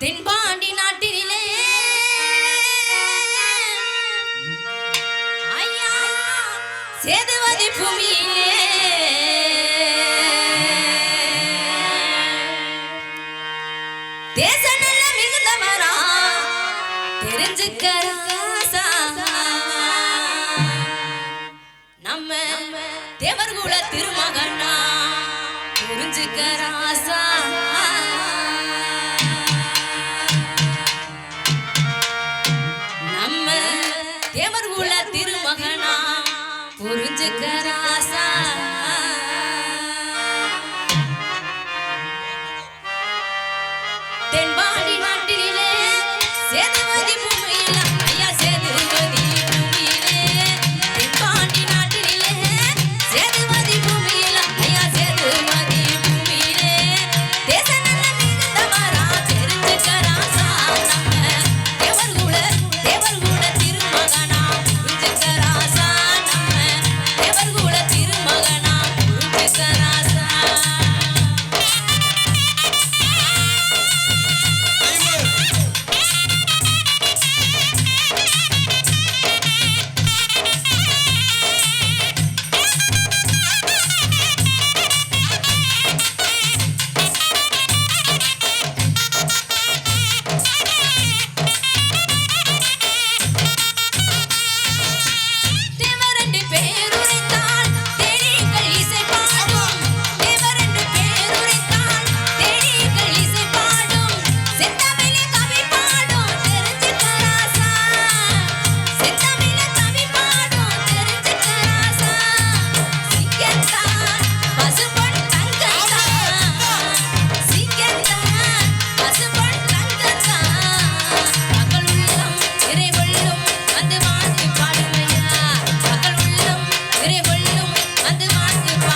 தென்பாண்டி நாட்டிலே ஐயா சேதுவதி பூமியிலே. தேச நல்ல மிகுந்தவரா நம்ம தேவர் குல திருமகனா. புரிஞ்சுக்கராசா करासा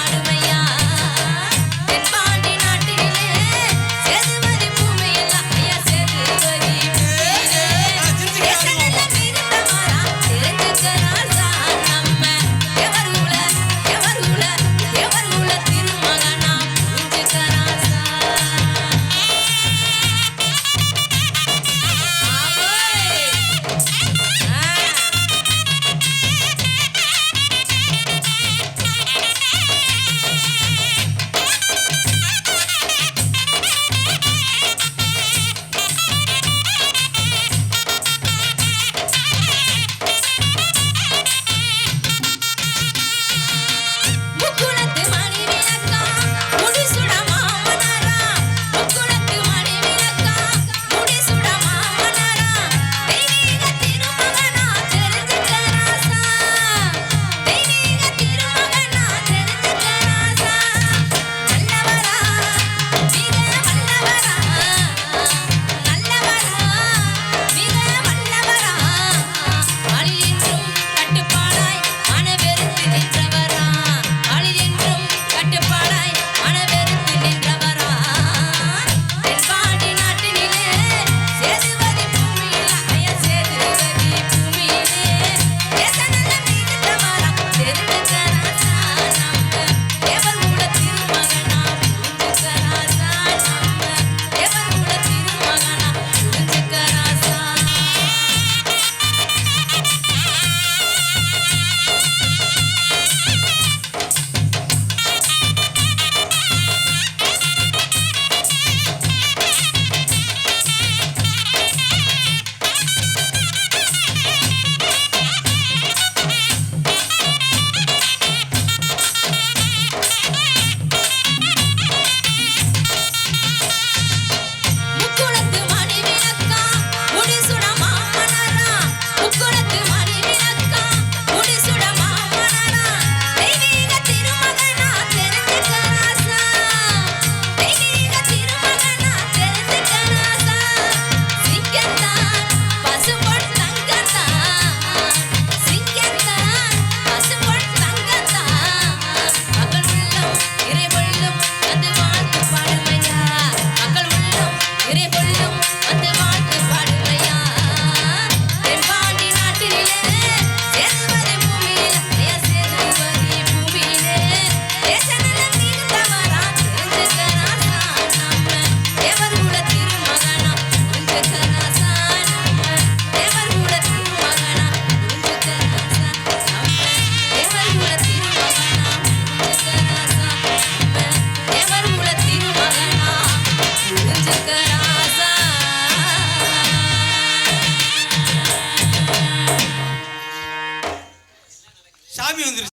ஆளுமையா